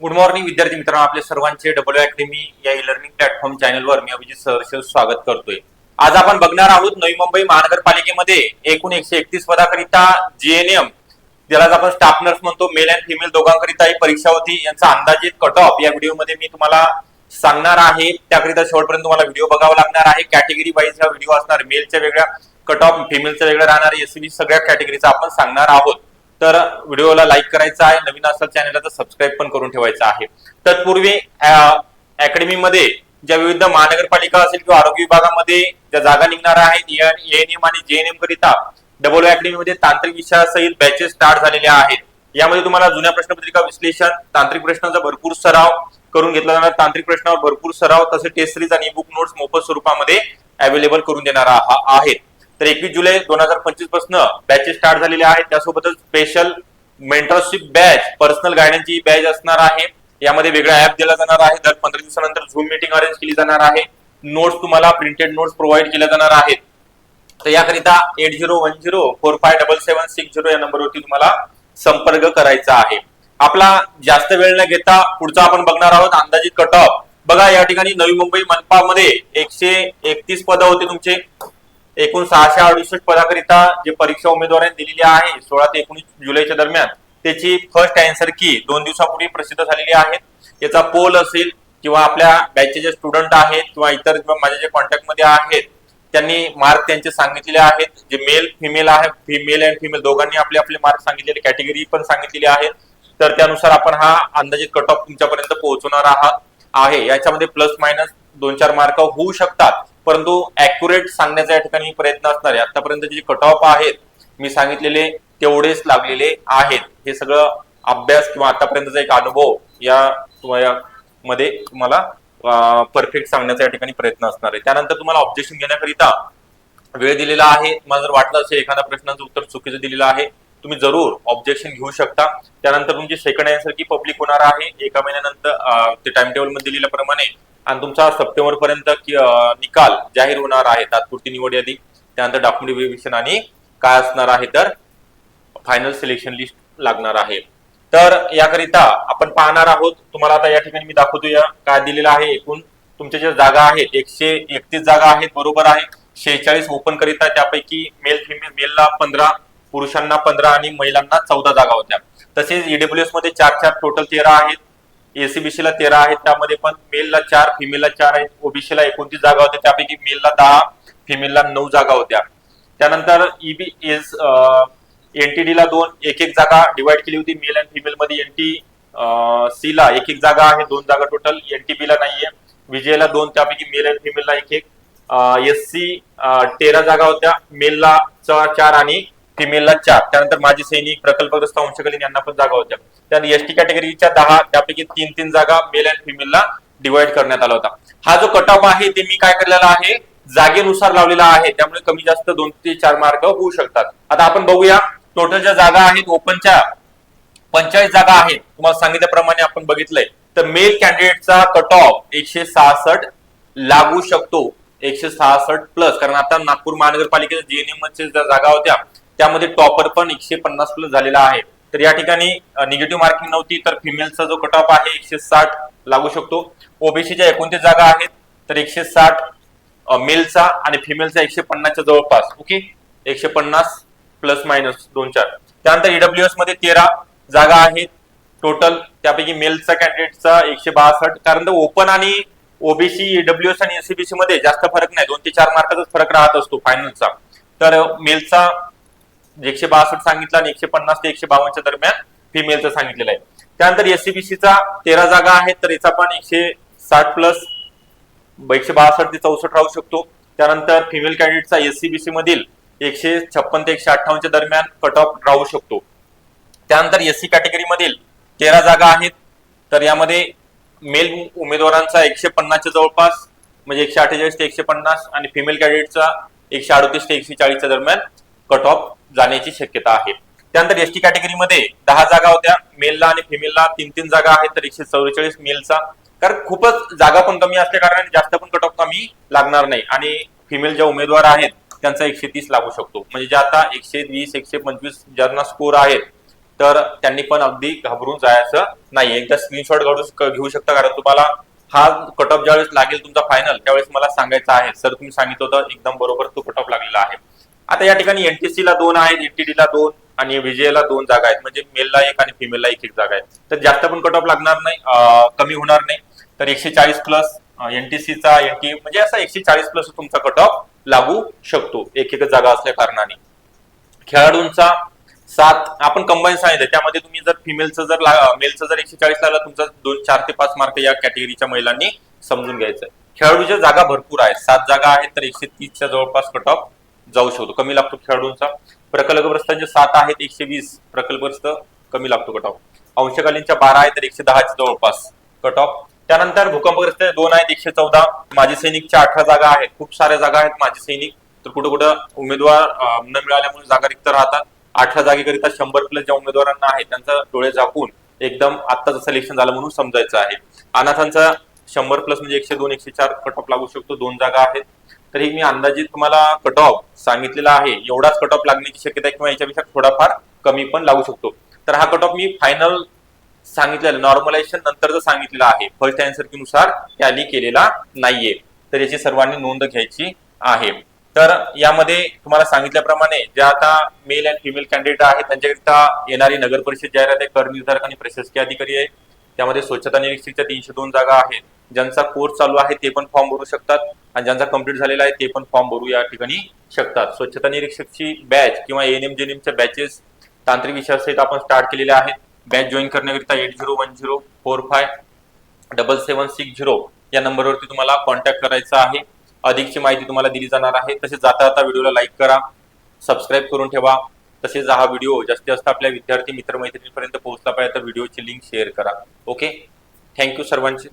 Good morning विद्यार्थी मित्रांनो. आपले सर्वांचे डब्ल्यू अकॅडमी या ई लर्निंग प्लॅटफॉर्म चॅनलवर मी अभिजित सहर्ष स्वागत करतोय. आज आपण बघणार आहोत नवी मुंबई महानगरपालिकेमध्ये एकूण एकशे एकतीस पदाकरिता जीएनएम ज्याला आपण स्टाफ नर्स म्हणतो मेल अँड फिमेल दोघांकरिता ही परीक्षा होती. यांचा अंदाजित कट ऑफ या व्हिडिओमध्ये मी तुम्हाला सांगणार आहे. त्याकरिता शेवटपर्यंत तुम्हाला व्हिडिओ बघावा लागणार आहे. कॅटेगरी वाईज हा व्हिडिओ असणार मेलच्या वेगळ्या कट ऑफ फिमेलचं वेगळं राहणार एसबी सगळ्या कॅटेगरीचा आपण सांगणार आहोत. तर व्हिडिओला लाईक करायचा आहे नवीन असाल चॅनलला तर सबस्क्राईब पण करून ठेवायचं आहे. तत्पूर्वी अकॅडमीमध्ये ज्या विविध महानगरपालिका असेल किंवा आरोग्य विभागामध्ये ज्या जागा निघणार आहेत एएनएम आणि जेएनएम करिता डबल अकॅडमीमध्ये तांत्रिक विषयासहित बॅचेस स्टार्ट झालेल्या आहेत. यामध्ये तुम्हाला जुन्या प्रश्नपत्रिका विश्लेषण तांत्रिक प्रश्नांचा भरपूर सराव करून घेतला जाणार. तांत्रिक प्रश्नावर भरपूर सराव तसे टेस्ट सिरीज आणि बुक नोट्स मोफत स्वरूपामध्ये अवेलेबल करून देणार आहेत. तर एकवीस जुलै दोन हजार पंचवीसपासून बॅचेस स्टार्ट झालेले आहेत. त्यासोबतच स्पेशल मेंटरशिप बॅच पर्सनल गायडन्सची बॅच असणार आहे. यामध्ये वेगळा ऍप दिला जाणार आहे. दर पंधरा दिवसानंतर झूम मीटिंग अरेंज केली जाणार आहे. नोट्स तुम्हाला प्रिंटेड नोट्स प्रोव्हाइड केल्या जाणार आहेत. तर याकरिता eight zero one zero four five double seven six zero या नंबरवरती तुम्हाला संपर्क करायचा आहे. आपला जास्त वेळ न घेता पुढचा आपण बघणार आहोत. अंदाजित कट ऑफ बघा या ठिकाणी नवी मुंबई मनपामध्ये एकशे एकतीस पद होते तुमचे. एकूण सहाशे अडुसष्ट पदाकरिता जे परीक्षा उमेदवारांनी दिलेली आहे सोळा ते एकोणीस जुलैच्या दरम्यान त्याची फर्स्ट अँसर की दोन दिवसापूर्वी प्रसिद्ध झालेली आहे याचा पोल असेल किंवा आपल्या बॅचचे जे स्टुडंट आहेत किंवा इतर माझ्या जे कॉन्टॅक्टमध्ये आहेत त्यांनी मार्क त्यांचे सांगितलेले आहेत. जे मेल फिमेल आहे फिमेल अँड फिमेल दोघांनी आपले आपले मार्क सांगितलेले कॅटेगरी पण सांगितलेली आहे. तर त्यानुसार आपण हा अंदाजित कट ऑफ तुमच्यापर्यंत पोहोचवणार आहात आहे. याच्यामध्ये प्लस मायनस दोन चार मार्क होऊ शकतात. परंतु ऍक्युरेट सांगण्याचा या ठिकाणी प्रयत्न असणार आहे. आतापर्यंत जे कट ऑफ आहेत मी सांगितलेले तेवढेच लागलेले आहेत. हे सगळं अभ्यास किंवा आतापर्यंतचा एक अनुभव या मध्ये तुम्हाला परफेक्ट सांगण्याचा या ठिकाणी प्रयत्न असणार आहे. त्यानंतर तुम्हाला ऑब्जेक्शन घेण्याकरिता वेळ दिलेला आहे. तुम्हाला जर वाटलं असेल एखाद्या प्रश्नाचं उत्तर चुकीचं दिलेलं आहे तुम्ही जरूर ऑब्जेक्शन घेऊ शकता. त्यानंतर तुमची सेकंड आन्सर की पब्लिक होणार आहे. एका महिन्यानंतर ते टाइम टेबलमध्ये दिलेल्याप्रमाणे आणि तुमचा सप्टेंबर पर्यंत निकाल जाहीर होणार आहे तात्पुरती निवड यादी. त्यानंतर डॉक्युमेंट व्हेरिफिकेशन आणि काय असणार आहे तर फायनल सिलेक्शन लिस्ट लागणार आहे. तर याकरिता आपण पाहणार आहोत तुम्हाला आता या ठिकाणी मी दाखवतो या काय दिलेलं आहे एकूण. तुमच्या ज्या जागा आहेत एकशे एकतीस जागा आहेत बरोबर आहे. शेहेचाळीस ओपन करिता त्यापैकी मेल फिमेल मेलला पंधरा पुरुषांना पंधरा आणि महिलांना चौदा जागा होत्या. तसेच ईडब्ल्यूएसमध्ये चार चार टोटल तेरा आहेत. एसीबीसीला तेरा आहेत त्यामध्ये पण मेलला चार फिमेलला चार आहेत. ओबीसीला एकोणतीस जागा होत्या. त्यापैकी मेलला दहा फिमेलला नऊ जागा होत्या. त्यानंतर ईबी एस एनटीडीला दोन एक एक जागा डिवाइड केली होती. मेल अँड फिमेल मध्ये एनटी सी ला एक एक जागा आहे. दोन जागा टोटल एनटीबी ला नाहीये. विजयला दोन त्यापैकी मेल अँड फिमेलला एक एक एस सी तेरा जागा होत्या. मेलला चार आणि फिमेलला चार. त्यानंतर माजी सैनिक प्रकल्पग्रस्त अंशकलीन यांना पण जागा होत्या. त्यानंतर एसटी कॅटेगरीच्या दहा त्यापैकी तीन तीन जागा मेल अँड फिमेलला डिवाइड करण्यात आला होता. हा जो कट ऑफ आहे ते मी काय केलेला आहे? जागेनुसार लावलेला आहे. त्यामुळे कमी जास्त दोन ते चार मार्क होऊ शकतात. आता आपण बघूया टोटल ज्या जागा आहेत ओपनच्या पंचाळीस जागा आहेत. तुम्हाला सांगितल्याप्रमाणे आपण बघितलंय. तर मेल कॅन्डिडेटचा कट ऑफ एकशे सहासष्ट लागू शकतो. एकशे सहासष्ट प्लस कारण आता नागपूर महानगरपालिकेच्या जीएनएम ज्या जागा होत्या त्यामध्ये टॉपर पण एकशे पन्नास प्लस झालेला आहे. तर या ठिकाणी निगेटिव्ह मार्किंग नव्हती तर फिमेलचा जो कट ऑफ आहे एकशे साठ लागू शकतो. ओबीसीच्या एकोणतीस जागा आहेत तर एकशे साठ मेलचा आणि फिमेलचा एकशे पन्नासच्या जवळपास ओके एकशे पन्नास प्लस मायनस दोन चार. त्यानंतर ईडब्ल्यूएसमध्ये तेरा जागा आहेत. टोटल त्यापैकी मेलचा कॅन्डिडेटचा एकशे बासष्ट. कारण ओपन आणि ओबीसी ईडब्ल्यूएस आणि एससीबीसी मध्ये जास्त फरक नाही. दोन ते चार मार्काचाच फरक राहत असतो फायनलचा तर मेलचा म्हणजे एकशे बासष्ट सांगितला आणि एकशे पन्नास ते एकशे बावनच्या दरम्यान फिमेलचं सांगितलेलं आहे. त्यानंतर एससीबीसीचा तेरा जागा आहेत तर याचा पण एकशे साठ प्लस एकशे बासष्ट ते चौसष्ट राहू शकतो. त्यानंतर फिमेल कॅन्डिडेटचा एससीबीसी मधील एकशे छप्पन ते एकशे अठ्ठावन्नच्या दरम्यान कट ऑफ राहू शकतो. त्यानंतर एससी कॅटेगरी मधील तेरा जागा आहेत तर यामध्ये मेल उमेदवारांचा एकशे पन्नासच्या जवळपास म्हणजे एकशे अठ्ठेचाळीस ते एकशे पन्नास आणि फिमेल कॅन्डिडेटचा एकशे अडतीस ते एकशे चाळीसच्या दरम्यान कट ऑफ जाण्याची शक्यता आहे. त्यानंतर एसटी कॅटेगरीमध्ये दहा जागा होत्या. मेलला आणि फिमेलला तीन तीन जागा आहेत. तर एकशे चौवेचाळीस मेलचा कारण खूपच जागा पण कमी असल्या कारणाने जास्त पण कट ऑफ कमी लागणार नाही. आणि फिमेल ज्या उमेदवार आहेत त्यांचा एकशे तीस लागू शकतो. म्हणजे ज्या आता एकशे वीस एकशे पंचवीस ज्यांना स्कोर आहेत तर त्यांनी पण अगदी घाबरून जायचं नाही एकदा स्क्रीनशॉट काढून घेऊ शकता. कारण तुम्हाला हा कट ऑफ ज्यावेळेस लागेल तुमचा फायनल त्यावेळेस मला सांगायचं आहे. सर तुम्ही सांगितलं होतं एकदम बरोबर तो कट ऑफ लागलेला आहे. आता या ठिकाणी एनटीसी ला दोन आहेत एनटीडी ला दोन आणि विजयला दोन जागा आहेत. म्हणजे मेलला एक आणि फिमेलला एक एक जागा आहे तर जास्त पण कट ऑफ लागणार नाही कमी होणार नाही. तर एकशे चाळीस प्लस एनटीसीचा एनटी म्हणजे असा एकशे चाळीस प्लस तुमचा कट ऑफ लागू शकतो. एक एक जागा असल्या कारणाने. खेळाडूंचा सात आपण कंबाईन सांगितलं. त्यामध्ये तुम्ही जर फिमेलचं जर मेलचं जर एकशे चाळीस लागला तुमचा दोन चार ते पाच मार्क या कॅटेगरीच्या महिलांनी समजून घ्यायचं खेळाडूच्या जागा भरपूर आहेत. सात जागा आहेत तर एकशे तीसच्या जवळपास कट ऑफ जाऊ शकतो. कमी लागतो खेळाडूंचा. प्रकल्पग्रस्तांचे सात आहेत एकशे वीस प्रकल्पग्रस्त कमी लागतो कट ऑफ अंशकालीनच्या बारा आहेत तर एकशे दहाच्या जवळपास कट ऑफ त्यानंतर भूकंपग्रस्त दोन आहेत एकशे चौदा. माजी सैनिकच्या अठरा जागा आहेत. खूप साऱ्या जागा आहेत माजी सैनिक. तर कुठं कुठं उमेदवार न मिळाल्यामुळे जागा रिक्त राहतात. अठरा जागेकरिता शंभर प्लस ज्या उमेदवारांना आहे त्यांचा डोळे झाकून एकदम आत्ताचं सिलेक्शन झालं म्हणून समजायचं आहे. अनाथांचा शंभर प्लस म्हणजे एकशे दोन एकशे चार कट ऑफ लागू शकतो. दोन जागा आहेत. तर हे मी अंदाजित तुम्हाला कट ऑफ सांगितलेला आहे. एवढाच कट ऑफ लागण्याची शक्यता आहे किंवा याच्यापेक्षा थोडाफार कमी पण लागू शकतो. तर हा कट ऑफ मी फायनल सांगितलेलं नॉर्मलायझेशन नंतरच सांगितलेलं आहे फर्स्ट अँसरनुसार टॅली केलेला नाहीये. तर याची सर्वांनी नोंद घ्यायची आहे. तर यामध्ये तुम्हाला सांगितल्याप्रमाणे ज्या आता मेल अँड फिमेल कॅन्डिडेट आहेत त्यांच्याकरिता येणारी नगर परिषद जाहिरात आहे कर निर्धारक आणि प्रशासकीय अधिकारी आहे. त्यामध्ये स्वच्छता निरीक्षकच्या तीनशे दोन जागा आहेत. ज्यांचा कोर्स चालू आहे ते पण फॉर्म भरू शकतात. आणि ज्यांचा कंप्लीट झालेला आहे ते पण फॉर्म भरू या ठिकाणी शकतात. स्वच्छता निरीक्षकची बॅच किंवा एन एम जेन एमच्या बॅचेस तांत्रिक विषयासहित आपण स्टार्ट केलेल्या आहेत. बॅच जॉईन करण्याकरिता eight zero one zero four five double seven six zero या नंबरवरती तुम्हाला कॉन्टॅक्ट करायचा आहे. अधिकची माहिती तुम्हाला दिली जाणार आहे. तसेच जाता जाता व्हिडिओला लाईक करा. सबस्क्राईब करून ठेवा. तसेच हा व्हिडिओ जास्तीत जास्त आपल्या विद्यार्थी मित्रमैत्रिणींपर्यंत पोहोचला पाहिजे तर व्हिडिओची लिंक शेअर करा. ओके थँक्यू सर्वांचे.